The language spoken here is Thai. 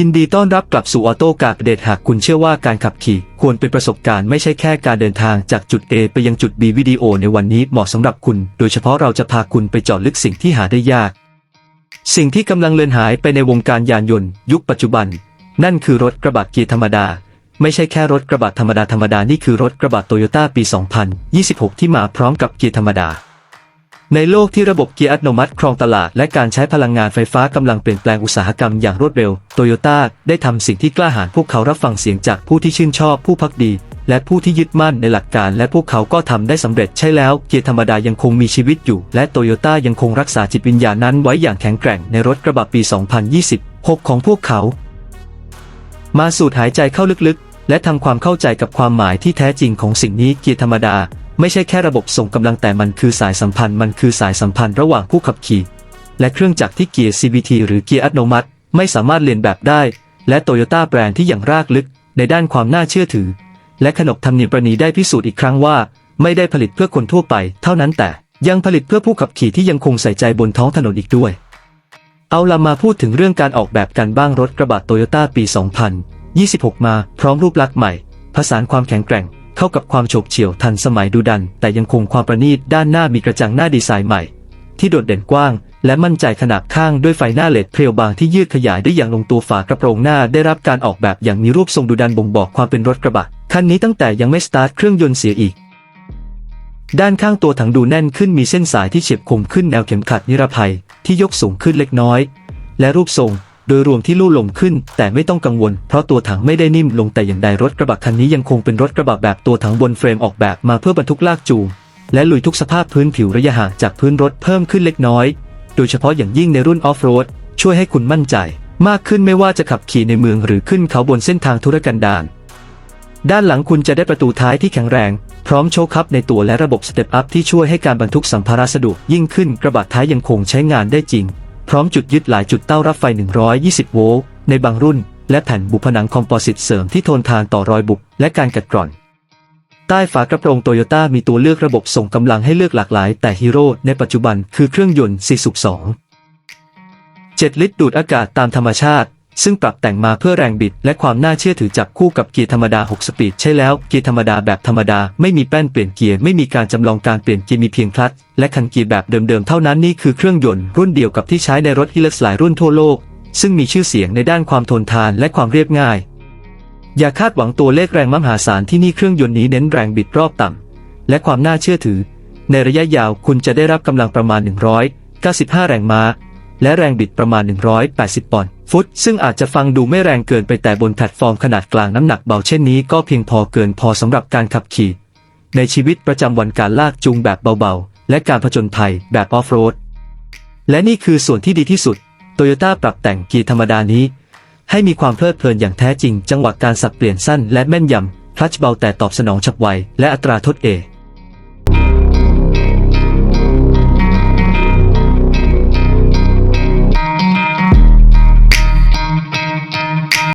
ยินดีต้อนรับกลับสู่ออโต้การเดทหากคุณเชื่อว่าการขับขี่ ควรเป็นประสบการณ์ไม่ใช่แค่การเดินทางจากจุด A ไปยังจุด B วิดีโอในวันนี้เหมาะสำหรับคุณ โดยเฉพาะเราจะพาคุณไปเจาะลึกสิ่งที่หาได้ยาก สิ่งที่กำลังเลือนหายไปในวงการยานยนต์ ยุคปัจจุบัน นั่นคือรถกระบะเกียร์ธรรมดา ไม่ใช่แค่รถกระบะธรรมดาธรรมดานี่คือรถกระบะโตโยต้าปี 2026 ที่มาพร้อมกับเกียร์ธรรมดา ในโลกที่ระบบเกียร์อัตโนมัติครองตลาดและการใช้พลังงานไฟฟ้ากำลังเปลี่ยนแปลงอุตสาหกรรมอย่างรวดเร็ว โตโยต้าได้ทำสิ่งที่กล้าหาญพวกเขารับฟังเสียงจากผู้ที่ชื่นชอบผู้พักดี และผู้ที่ยึดมั่นในหลักการและพวกเขาก็ทำได้สำเร็จใช่แล้ว เกียร์ธรรมดายังคงมีชีวิตอยู่ และโตโยต้ายังคงรักษาจิตวิญญาณนั้นไว้อย่างแข็งแกร่งในรถกระบะปี 2026 ของพวกเขา มาสูดหายใจเข้าลึกๆ และทำความเข้าใจกับความหมายที่แท้จริงของสิ่งนี้เกียร์ธรรมดา ไม่ใช่แค่ระบบส่งกำลังแต่มันคือสายสัมพันธ์มันคือสายสัมพันธ์ระหว่างผู้ขับขี่ และเครื่องจักรที่เกียร์ CVT หรือเกียร์อัตโนมัติ ไม่สามารถเลียนแบบได้ และโตโยต้าแบรนด์ที่อย่างรากลึก ในด้านความน่าเชื่อถือ และขนบธรรมเนียมประนีได้พิสูจน์อีกครั้งว่า ไม่ได้ผลิตเพื่อคนทั่วไป เท่านั้นแต่ยังผลิตเพื่อผู้ขับขี่ที่ยังคงใส่ใจบนท้องถนนอีกด้วย เอาละมาพูดถึงเรื่องการออกแบบกันบ้างรถกระบะโตโยต้าปี 2026 มาพร้อมรูปลักษณ์ใหม่ ผสานความแข็งแกร่ง เข้ากับความโฉบเฉี่ยวทันสมัยดูดัน แต่ยังคงความประณีตด้านหน้ามีกระจังหน้าดีไซน์ใหม่ ที่โดดเด่นกว้าง และมั่นใจขนาดข้างด้วยไฟหน้าเลดเพรียวบางที่ยืดขยายได้อย่างลงตัวฝากระโปรงหน้าได้รับการออกแบบอย่างมีรูปทรงดูดันบ่งบอกความเป็นรถกระบะคันนี้ตั้งแต่ยังไม่สตาร์ทเครื่องยนต์เสียอีกด้านข้างตัวถังดูแน่นขึ้นมีเส้นสายที่เฉียบคมขึ้นแนวเข็มขัดนิรภัยที่ยกสูงขึ้นเล็กน้อย และรูปทรง โดยรวมที่ลู่ลมขึ้น แต่ไม่ต้องกังวล เพราะตัวถังไม่ได้นิ่มลงแต่อย่างใดรถกระบะคันนี้ยังคงเป็นรถกระบะแบบตัวถังบนเฟรมออกแบบมาเพื่อบรรทุกลากจูงและลุยทุกสภาพพื้นผิวระยะห่างจากพื้นรถเพิ่มขึ้นเล็กน้อย โดยเฉพาะอย่างยิ่งในรุ่นออฟโรดช่วยให้คุณมั่นใจ มากขึ้นไม่ว่าจะขับขี่ในเมืองหรือขึ้นเขาบนเส้นทางธุรกันดารด้านหลังคุณจะได้ประตูท้ายที่แข็งแรง พร้อมโชคคัพในตัวและระบบสเตปอัพที่ช่วยให้การบรรทุกสัมภาระสะดวกยิ่งขึ้นกระบะท้ายยังคงใช้งานได้จริง พร้อมจุดยึดหลายจุดเต้ารับไฟ 120 โวลต์ในบางรุ่น และแผ่นบุผนังคอมโพสิตเสริมที่ทนทานต่อรอยบุบและการกัดกร่อน ใต้ฝากระโปรงโตโยต้ามีตัวเลือกระบบส่งกำลังให้เลือกหลากหลาย แต่ฮีโร่ในปัจจุบันคือเครื่องยนต์ 4 สูบ 2 7 ลิตรดูดอากาศตามธรรมชาติ ซึ่งปรับแต่งมาเพื่อแรงบิดและความน่าเชื่อถือจับคู่กับเกียร์ธรรมดา 6 สปีดใช่แล้วเกียร์ธรรมดาแบบธรรมดาไม่มีแป้นเปลี่ยนเกียร์ไม่มีการจำลองการเปลี่ยนเกียร์มีเพียงคลัตช์และคันเกียร์แบบเดิมๆเท่านั้นนี่คือเครื่องยนต์รุ่นเดียวกับที่ใช้ในรถฮิลเลสหลายรุ่นทั่วโลก ซึ่งมีชื่อเสียงในด้านความทนทานและความเรียบง่าย อย่าคาดหวังตัวเลขแรงมหาศาลที่นี่เครื่องยนต์นี้เน้นแรงบิดรอบต่ำและความน่าเชื่อถือ ในระยะยาวคุณจะได้รับกำลังประมาณ 195 แรงม้า และแรงบิดประมาณ 180 ปอนด์ฟุต ซึ่งอาจจะฟังดูไม่แรงเกินไปแต่บนแพลตฟอร์มขนาดกลางน้ำหนักเบาเช่นนี้ก็เพียงพอเกินพอสำหรับการขับขี่ ในชีวิตประจำวันการลากจูงแบบเบาๆ และการผจญภัยแบบออฟโรด และนี่คือส่วนที่ดีที่สุดโตโยต้าปรับแต่งกีธรรมดานี้ ให้มีความเพลิดเพลินอย่างแท้จริง จังหวะการสับเปลี่ยนสั้นและแม่นยำคลัตช์เบาแต่ตอบสนองฉับไว และอัตราทดเอ